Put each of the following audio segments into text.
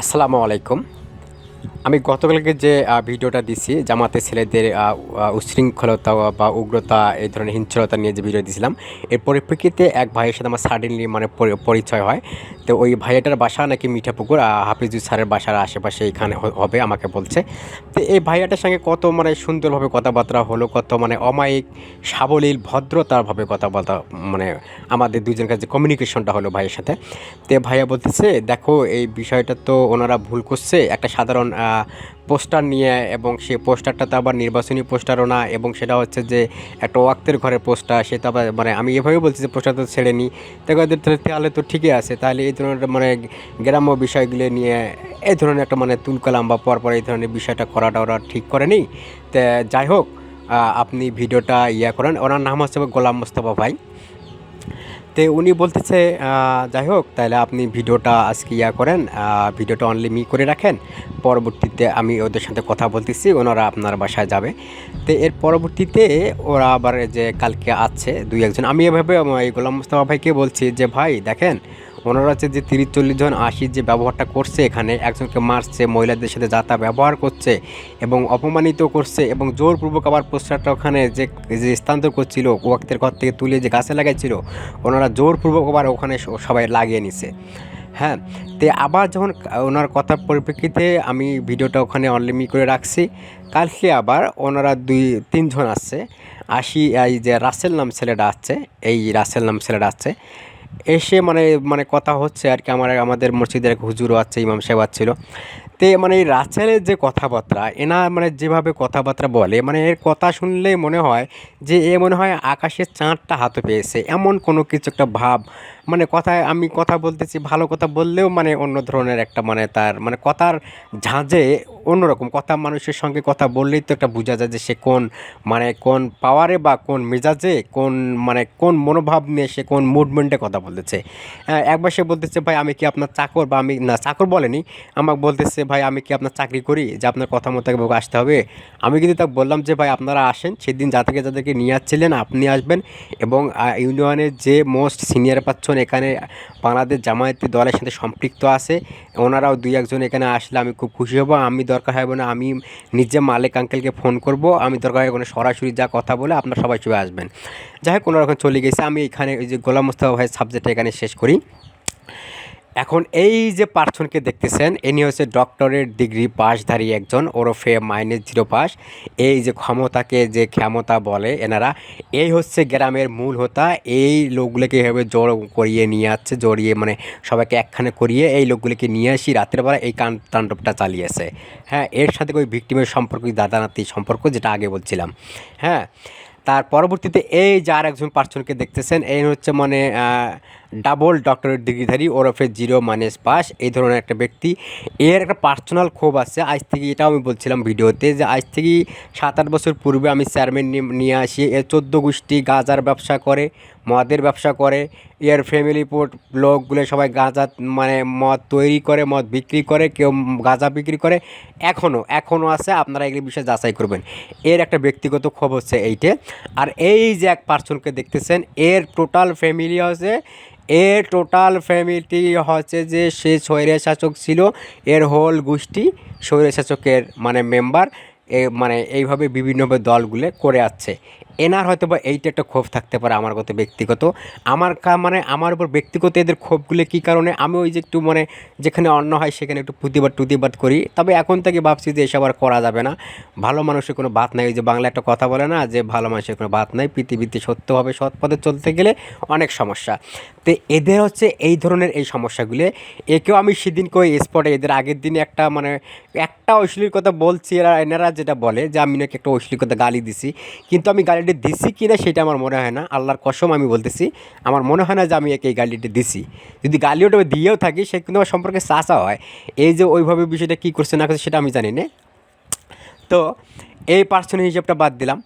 আসসালামু আলাইকুম। আমি গতকালকে যে ভিডিওটা দিছি জামাতে ছেলেদের আহ, বা উগ্রতা এই ধরনের হিংস্রতা নিয়ে যে ভিডিও দিয়েছিলাম এর পরিপ্রেক্ষিতে এক ভাইয়ের সাথে আমার সাডেনলি মানে পরিচয় হয়। তো ওই ভাইয়াটার বাসা নাকি মিঠাপুকুর হাফিজুর স্যারের বাসার আশেপাশে এখানে হবে আমাকে বলছে। তো এই ভাইয়াটার সঙ্গে কত মানে সুন্দরভাবে কথাবার্তা হলো, কত মানে অমায়িক, সাবলীল, ভদ্রতারভাবে কথাবার্তা মানে আমাদের দুজনের কাছে কমিউনিকেশনটা হলো ভাইয়ের সাথে। তো ভাইয়া বলতেছে, দেখো, এই বিষয়টা তো ওনারা ভুল করছে। একটা সাধারণ পোস্টার নিয়ে এবং সেই পোস্টারটা তো আবার নির্বাচনী পোস্টারও না এবং সেটা হচ্ছে যে একটা ওয়াক্তের ঘরের পোস্টার সেটা আবার মানে আমি এভাবে বলছি যে পোস্টার তো ছেড়ে নিই তাহলে তো ঠিকই আছে। তাহলে এই ধরনের মানে গ্রাম্য বিষয়গুলো নিয়ে, এই ধরনের একটা মানে তুলকালাম বা পরপর এই ধরনের বিষয়টা করাটা ওরা ঠিক করেনি। তো যাই হোক আপনি ভিডিওটা ইয়া করেন। ওনার নাম হচ্ছে গোলাম মোস্তফা ভাই। তো উনি বলতেছে যাই হোক তাহলে আপনি ভিডিওটা আজকে ইয়া করেন ভিডিওটা অনলি মি করে রাখেন। পরবর্তীতে আমি ওদের সাথে কথা বলতেছি, ওনারা আপনার বাসায় যাবে। তো এর পরবর্তীতে ওরা আবার যে কালকে আছে দুই একজন, আমি এভাবে এই গোলাম মুস্তফা ভাইকে বলছি যে, ভাই, দেখেন ওনারা হচ্ছে যে তিরিশ চল্লিশ জন আশি যে ব্যবহারটা করছে এখানে, একজনকে মারছে, মহিলাদের সাথে যাতা ব্যবহার করছে এবং অপমানিত করছে এবং জোরপূর্বক আবার পোস্টারটা ওখানে যে যে স্থানান্তর করছিল ওয়াক্তের ঘর থেকে তুলে যে গাছে লাগাইছিল, ওনারা জোরপূর্বক আবার ওখানে সবাই লাগিয়ে নিছে। হ্যাঁ তে আবার যখন ওনার কথার পরিপ্রেক্ষিতে আমি ভিডিওটা ওখানে অনলিমি করে রাখছি, কালকে আবার ওনারা দুই, তিনজন আসছে আসি এই যে রাসেল নাম ছেলেটা আসছে এই রাসেল নাম ছেলেটা আসছে এসে মানে মানে কথা হচ্ছে আর কি আমার, আমাদের মসজিদের এক হুজুরও আছে, ইমাম সাহেব ছিল তে মানে এই রাসেলের যে কথাবার্তা এনা মানে যেভাবে কথাবার্তা বলে মানে এর কথা শুনলেই মনে হয় যে এ মনে হয় আকাশের চাঁদটা হাতে পেয়েছে। এমন কোনো কিছু একটা ভাব মানে কথায় আমি কথা বলতেছি, ভালো কথা বললেও মানে অন্য ধরনের একটা মানে তার মানে কথার ঝাঁঝে অন্যরকম। কথা মানুষের সঙ্গে কথা বললেই তো একটা বোঝা যায় যে সে কোন মানে কোন পাওয়ারে বা কোন মেজাজে কোন মানে কোন মনোভাব নিয়ে সে কোন মুভমেন্টে কথা বলতেছে। একবার সে বলতেছে, ভাই, আমি কি আপনার চাকর বা আমি না, চাকর বলেনি। আমাকে বলতেছে, ভাই, আমি কি আপনার চাকরি করি? যে আপনার কথা মতো আমাকে আসতে হবে? আমি কিন্তু তাকে বললাম যে, ভাই, আপনারা আসেন। সেদিন যাদেরকে যাদেরকে নিয়ে আসছিলেন, আপনি আসবেন এবং ইউনিয়নের যে মোস্ট সিনিয়র পাচ্ছেন এখানে বাংলাদেশ জামায়াতি দলের সাথে সম্পৃক্ত আছে। ওনারাও দুই একজন এখানে আসলে আমি খুব খুশি হব। আমি দরকার হয় না আমি নিজে মালিক আঙ্কেলকে ফোন করব। আমি দরকার হয় কোনো সরাসরি যা কথা বলে আপনার সবাই চলে আসবেন। যাই হোক কোনোরকম চলে গেছে। আমি এখানে ওই যে গোলাম মুস্তফা ভাইয়ের সাবজেক্ট এখানে শেষ করি। এখন এই যে পার্সনকে দেখতেছেন, ইনি হচ্ছে ডক্টরের ডিগ্রি পাশধারী একজন, ওরফে মাইনাস জিরো পাস এই যে ক্ষমতাকে যে ক্ষমতা বলে এনারা, এই হচ্ছে গ্রামের মূল হোতা। এই লোকগুলোকে এভাবে জোর করিয়ে নিয়ে আসছে, জড়িয়ে মানে সবাইকে একখানে করিয়ে এই লোকগুলিকে নিয়ে আসি, রাতের বেলা এই কান তাণ্ডবটা চালিয়েছে। হ্যাঁ এর সাথে ওই ভিক্টিমের সম্পর্ক দাদা নাতি সম্পর্ক, যেটা আগে বলছিলাম। হ্যাঁ তার পরবর্তীতে এই যে আর একজন পার্সনকে দেখতেছেন, এই হচ্ছে মানে ডাবল ডক্টরেট ডিগ্রিধারী, ওরফে জিরো মাইনাস পাস এই ধরনের একটা ব্যক্তি। এর একটা পার্সোনাল ক্ষোভ আছে। আজ থেকে এটাও আমি বলছিলাম ভিডিওতে যে, আজ থেকে সাত আট বছর পূর্বে আমি চেয়ারম্যান নিয়ে আসি। এর চোদ্দ গোষ্ঠী গাঁজার ব্যবসা করে, মদের ব্যবসা করে। এর ফ্যামিলি পোর্ট লোকগুলো সবাই গাঁজা মানে মদ তৈরি করে, মদ বিক্রি করে, কেউ গাঁজা বিক্রি করে। এখনও এখনও আছে। আপনারা এগুলি বিষয়ে যাচাই করবেন। এর একটা ব্যক্তিগত ক্ষোভ হচ্ছে এইটে। আর এই যে এক পার্সনকে দেখতেছেন, এর টোটাল ফ্যামিলি হচ্ছে এর টোটাল ফ্যামিলি হচ্ছে যে সে স্বৈরশাসক ছিল, এর হোল গোষ্ঠী স্বৈরশাসকের মানে মেম্বার এ মানে এইভাবে বিভিন্নভাবে দলগুলো করে আসছে। এনার হয়তো বা এইটা একটা ক্ষোভ থাকতে পারে আমার কত ব্যক্তিগত। আমার মানে আমার উপর ব্যক্তিগত এদের ক্ষোভগুলো কী কারণে? আমি ওই যে একটু মানে যেখানে অন্য হয় সেখানে একটু প্রতিবাদ টুতিবাদ করি। তবে এখন থেকে ভাবছি যে এসব আর করা যাবে না। ভালো মানুষের কোনো বাত নাই। ওই যে বাংলা একটা কথা বলে না যে, ভালো মানুষের কোনো বাত নাই। পৃথিবীতে সত্যভাবে সৎ পথে চলতে গেলে অনেক সমস্যা। তো এদের হচ্ছে এই ধরনের এই সমস্যাগুলো। একেও আমি সেদিন কই স্পটে এদের আগের দিনে একটা মানে একটা অশ্লীল কথা বলছি এরা, এনারা যেটা বলে যে, আমি নাকি একটা অশ্লীল কথা গালি দিছি। কিন্তু আমি গালিটা দিছি কি না সেটা আমার মনে হয় না। আল্লাহর কসম আমি বলতেছি, আমার মনে হয় না যে আমি একে এই গালিটা দিছি। যদি গালি ওটা দিয়েও থাকি, সে কিন্তু আমার সম্পর্কে চাষা হয়। এই যে ওইভাবে বিষয়টা কী করছে না করছে সেটা আমি জানি না। তো এই পার্সোনাল হিসাবটা বাদ দিলাম।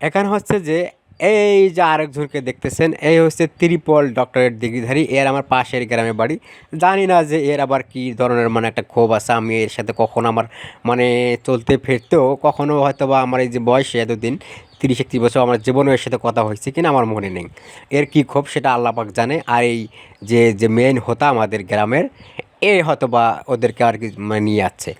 এখানে হচ্ছে যে, এই যে আরেকজনকে দেখতেছেন, এই হচ্ছে ত্রিপল ডক্টরেট ডিগ্রিধারী এর আমার পাশের গ্রামে বাড়ি। জানি না যে এর আবার কী ধরনের মানে একটা ক্ষোভ আছে, আমি এর সাথে কখনো আমার মানে চলতে ফিরতেও কখনো হয়তো বা আমার এই যে বয়সে এতদিন তিরিশ, একত্রিশ বছর আমার জীবনে এর সাথে কথা হয়েছে কিনা আমার মনে নেই। এর কী ক্ষোভ সেটা আল্লাপাক জানে। আর এই যে যে মেন হতা আমাদের গ্রামের, এ হয়তো বা ওদেরকে আর কি মানে নিয়ে যাচ্ছে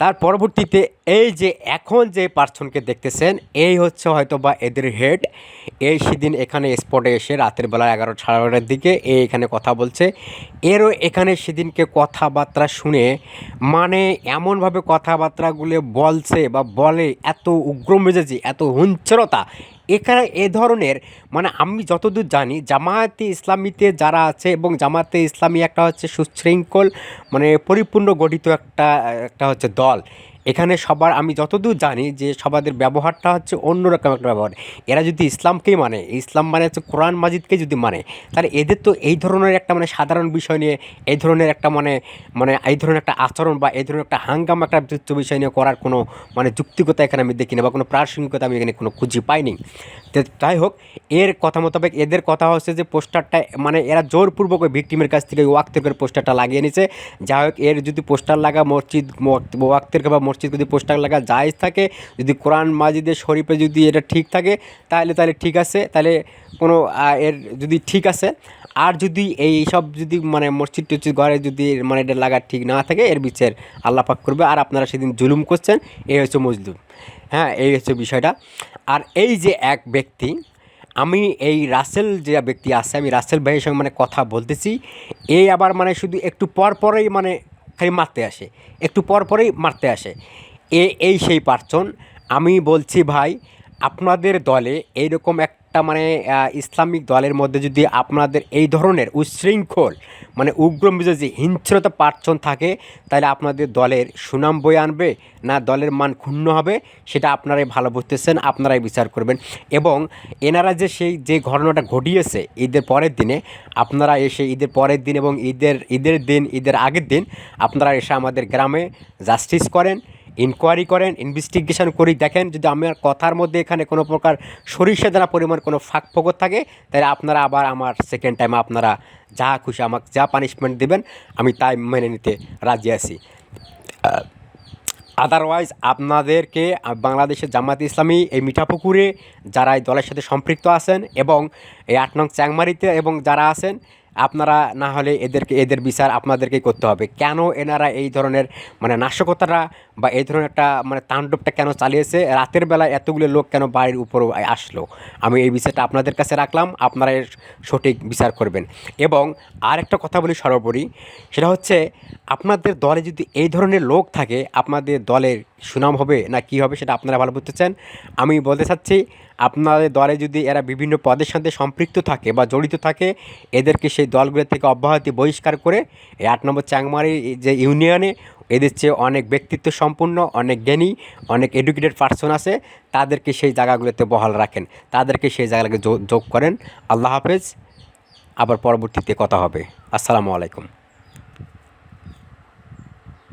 তার পরবর্তীতে এই যে এখন যে পার্সনকে দেখতেছেন, এই হচ্ছে হয়তো বা এদের হেড এই সেদিন এখানে স্পটে এসে রাতের বেলা এগারো সাড়ে এগারোটার দিকে এই এখানে কথা বলছে। এরও এখানে সেদিনকে কথাবার্তা শুনে মানে এমনভাবে কথাবার্তাগুলো বলছে বা বলে এত উগ্র মেজাজি, এত হুঞ্চরতা এখানে এ ধরনের মানে আমি যতদূর জানি, জামায়াতে ইসলামীতে যারা আছে এবং জামায়াতে ইসলামী একটা হচ্ছে সুশৃঙ্খল মানে পরিপূর্ণ গঠিত একটা একটা হচ্ছে দল। এখানে সবার, আমি যতদূর জানি যে সবাদের ব্যবহারটা হচ্ছে অন্যরকম একটা ব্যবহার। এরা যদি ইসলামকেই মানে ইসলাম মানে হচ্ছে কোরআন মাজিদকে যদি মানে তাহলে এদের তো এই ধরনের একটা মানে সাধারণ বিষয় নিয়ে, এই ধরনের একটা মানে মানে এই ধরনের একটা আচরণ বা এই ধরনের একটা হাঙ্গাম একটা তুচ্ছ বিষয় নিয়ে করার কোনো মানে যুক্তিকতা এখানে আমি দেখি না বা কোনো প্রাসঙ্গিকতা আমি এখানে কোনো খুঁজে পাইনি। যাই হোক, এর কথা মোতাবেক এদের কথা হচ্ছে যে পোস্টারটা মানে এরা জোরপূর্বক ওই ভিক্টিমের কাছ থেকে ওয়াক্তের করে পোস্টারটা লাগিয়ে নিছে যাই হোক, এর যদি পোস্টার লাগা মসজিদ ওয়াক্তের বা মসজিদ যদি পোস্টার লাগা জায়েজ থাকে, যদি কোরআন মাজিদের শরীফে যদি এটা ঠিক থাকে, তাহলে তাহলে ঠিক আছে। তাহলে কোনো এর যদি ঠিক আছে, আর যদি এই সব যদি মানে মসজিদ টসজিদ ঘরে যদি মানে এটা লাগা ঠিক না থাকে, এর বিচার আল্লাহ পাক করবে। আর আপনারা সেদিন জুলুম করছেন, এই হচ্ছে মজলুম। হ্যাঁ এই হচ্ছে বিষয়টা। আর এই যে এক ব্যক্তি, আমি এই রাসেল যে ব্যক্তি আছে, আমি রাসেল ভাইয়ের সঙ্গে মানে কথা বলতেছি। এই আবার মানে শুধু একটু পর পরেই মানে খালি মারতে আসে। একটু পর পরেই মারতে আসে। এ, এই সেই পার্সন আমি বলছি ভাই, আপনাদের দলে এইরকম একটা মানে ইসলামিক দলের মধ্যে যদি আপনাদের এই ধরনের উচ্ছৃঙ্খল মানে উগ্র মেজাজি, হিংস্রতা পার্সন থাকে, তাহলে আপনাদের দলের সুনাম বয়ে আনবে, না দলের মান ক্ষুণ্ণ হবে, সেটা আপনারাই ভালো বুঝতেছেন, আপনারাই বিচার করবেন। এবং এনারা যে সেই, যে ঘটনাটা ঘটিয়েছে ঈদের পরের দিনে, আপনারা এসে ঈদের পরের দিন এবং ঈদের ঈদের দিন, ঈদের আগের দিন, আপনারা এসে আমাদের গ্রামে জাস্টিস করেন। ইনকোয়ারি করেন ইনভেস্টিগেশন করি, দেখেন যদি আমার কথার মধ্যে এখানে কোনো প্রকার সরিষা দ্বারা পরিমাণ কোনো ফাঁক ফোকর থাকে, তাহলে আপনারা আবার আমার সেকেন্ড টাইম আপনারা যা খুশি আমাকে যা পানিশমেন্ট দেবেন, আমি তাই মেনে নিতে রাজি আছি। আদারওয়াইজ আপনাদেরকে বাংলাদেশের জামাত ইসলামী এই মিঠাপুকুরে যারা এই দলের সাথে সম্পৃক্ত আছেন এবং এই আট নং চ্যাংমারিতে এবং যারা আছেন আপনারা না হলে এদেরকে, এদের বিচার আপনাদেরকেই করতে হবে। কেন এনারা এই ধরনের মানে নাশকতাটা বা এই ধরনের একটা মানে তাণ্ডবটা কেন চালিয়েছে? রাতের বেলা এতগুলো লোক কেন বাড়ির উপর আসলো? আমি এই বিষয়টা আপনাদের কাছে রাখলাম, আপনারা সঠিক বিচার করবেন। এবং আর একটা কথা বলি সর্বোপরি, সেটা হচ্ছে আপনাদের দলে যদি এই ধরনের লোক থাকে, আপনাদের দলের সুনাম হবে না কি হবে সেটা আপনারা ভালো বুঝতে চান। আমি বলতে চাচ্ছি, আপনাদের দলে যদি এরা বিভিন্ন পদের সাথে সম্পৃক্ত থাকে বা জড়িত থাকে, এদেরকে সেই দলগুলো থেকে অব্যাহতি বহিষ্কার করে এই আট নম্বর চ্যাংমারি যে ইউনিয়নে এদের চেয়ে অনেক ব্যক্তিত্ব সম্পন্ন অনেক জ্ঞানী, অনেক এডুকেটেড পার্সন আছে, তাদেরকে সেই জায়গাগুলোতে বহাল রাখেন। তাদেরকে সেই জায়গাকে যোগ করেন। আল্লাহ হাফেজ। আবার পরবর্তীতে কথা হবে। আসসালামু আলাইকুম।